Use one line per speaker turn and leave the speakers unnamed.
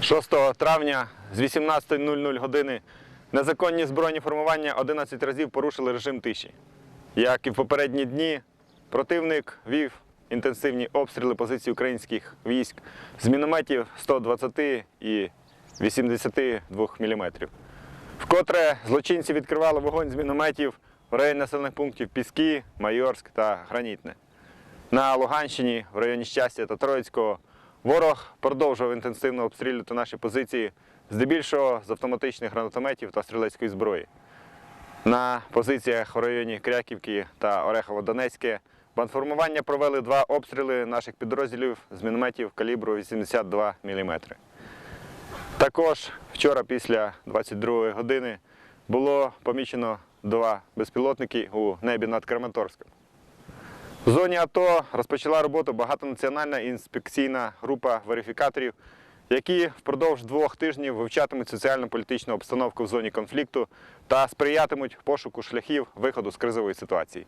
6 травня з 18.00 години незаконні збройні формування 11 разів порушили режим тиші. Як і в попередні дні, противник вів інтенсивні обстріли позицій українських військ з мінометів 120 і 82 мм. Вкотре злочинці відкривали вогонь з мінометів в районі населених пунктів Піски, Майорськ та Гранітне. На Луганщині, в районі Щастя та Троїцького, ворог продовжував інтенсивно обстрілювати наші позиції, здебільшого з автоматичних гранатометів та стрілецької зброї. На позиціях у районі Кряківки та Орехово-Донецьке бандформування провели два обстріли наших підрозділів з мінометів калібру 82 мм. Також вчора після 22 години було помічено два безпілотники у небі над Краматорськом. В зоні АТО розпочала роботу багатонаціональна інспекційна група верифікаторів, які впродовж двох тижнів вивчатимуть соціально-політичну обстановку в зоні конфлікту та сприятимуть пошуку шляхів виходу з кризової ситуації.